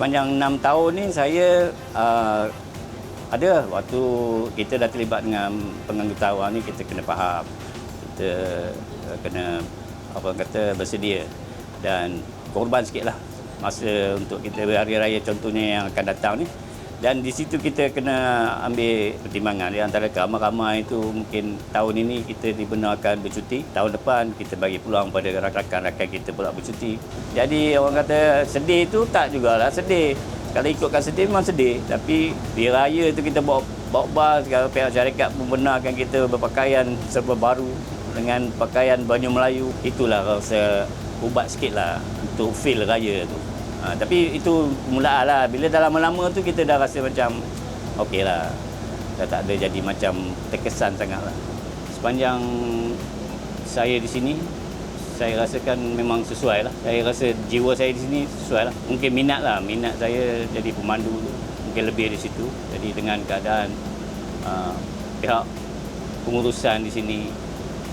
sepanjang 6 tahun ni saya uh, ada waktu kita dah terlibat dengan pengangkutan awam ni kita kena faham. Kita uh, kena apa kata bersedia dan korban sikit lah masa untuk kita berhari raya contohnya yang akan datang ni dan di situ kita kena ambil pertimbangan. Di antara ramai-ramai itu mungkin tahun ini kita dibenarkan bercuti. Tahun depan kita bagi peluang pada rakan-rakan kita pula bercuti. Jadi orang kata sedih itu tak jugalah sedih. Kalau ikutkan sedih memang sedih. Tapi di raya itu kita bawa bawa bas kalau pihak syarikat membenarkan kita berpakaian serba baru dengan pakaian Banyu Melayu. Itulah rasa ubat sikit lah untuk feel raya tu Ha, tapi itu mula lah. Bila dah lama-lama tu kita dah rasa macam okey lah. Dah tak ada jadi macam terkesan sangat lah. Sepanjang saya di sini, saya rasakan memang sesuai lah. Saya rasa jiwa saya di sini sesuai lah. Mungkin minat lah. Minat saya jadi pemandu mungkin lebih di situ. Jadi dengan keadaan uh, pihak pengurusan di sini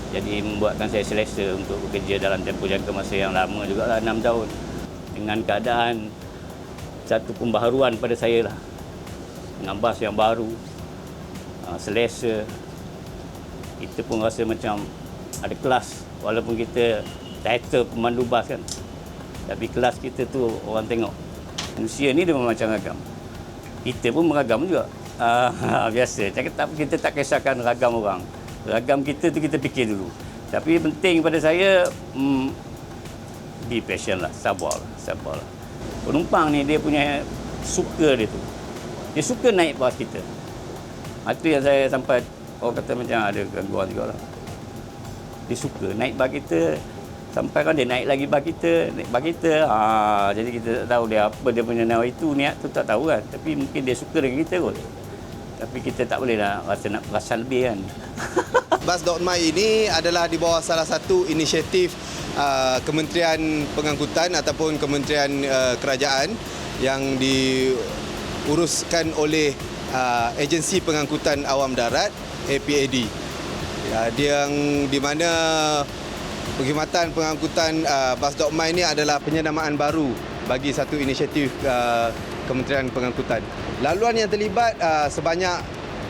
jadi membuatkan saya selesa untuk bekerja dalam tempoh jangka masa yang lama juga lah 6 tahun dengan keadaan satu pembaharuan pada saya lah. Dengan bas yang baru uh, selesa. Kita pun rasa macam ada kelas. Walaupun kita title pemandu bas kan tapi kelas kita tu orang tengok. Manusia ni dia macam ragam kita pun beragam juga. Uh, biasa. Tak, kita tak kisahkan ragam orang. Ragam kita tu kita fikir dulu. Tapi penting pada saya hmm, be patient lah, sabar lah, sabar lah. Penumpang ni dia punya suka dia tu. Dia suka naik bas kita. Itu yang saya sampai, orang kata macam ada gangguan juga lah. Dia suka naik bas kita, sampai kan dia naik lagi bas kita, naik bas kita. Ha, jadi kita tak tahu dia apa dia punya nawa itu, niat tu tak tahu kan. Tapi mungkin dia suka dengan kita kot. Tapi kita tak boleh lah rasa nak perasan lebih kan. Bus.my ini adalah di bawah salah satu inisiatif uh, Kementerian Pengangkutan ataupun Kementerian uh, Kerajaan yang diuruskan oleh uh, Agensi Pengangkutan Awam Darat APAD. Ya, dia yang di mana perkhidmatan pengangkutan uh, Bus.my ini adalah penyenamaan baru bagi satu inisiatif uh, Kementerian Pengangkutan. Laluan yang terlibat uh, sebanyak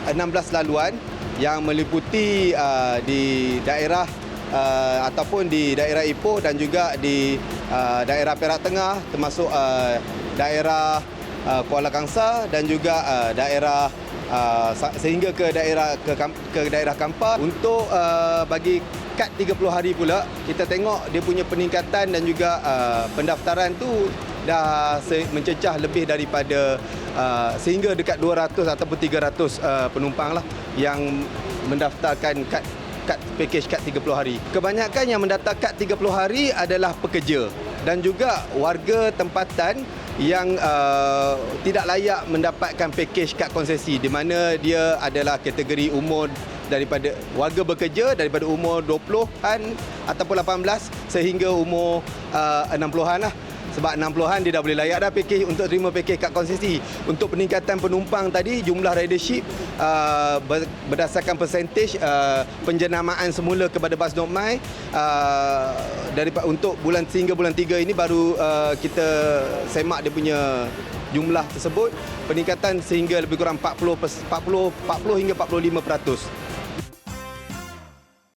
16 laluan yang meliputi uh, di daerah uh, ataupun di daerah Ipoh dan juga di uh, daerah Perak Tengah termasuk uh, daerah uh, Kuala Kangsa dan juga uh, daerah uh, sehingga ke daerah ke, ke daerah Kampar. Untuk uh, bagi kad 30 hari pula kita tengok dia punya peningkatan dan juga uh, pendaftaran tu dah mencecah lebih daripada uh, sehingga dekat 200 ataupun 300 uh, penumpang lah yang mendaftarkan kad kad package kad 30 hari. Kebanyakan yang mendaftar kad 30 hari adalah pekerja dan juga warga tempatan yang uh, tidak layak mendapatkan package kad konsesi di mana dia adalah kategori umur daripada warga bekerja daripada umur 20-an ataupun 18 sehingga umur uh, 60-an lah sebab 60-an dia dah boleh layak dah package untuk terima package kad konsesi. Untuk peningkatan penumpang tadi jumlah ridership uh, berdasarkan percentage uh, penjenamaan semula kepada bas Nokmai uh, dari untuk bulan sehingga bulan 3 ini baru uh, kita semak dia punya jumlah tersebut peningkatan sehingga lebih kurang 40 40 40 hingga 45%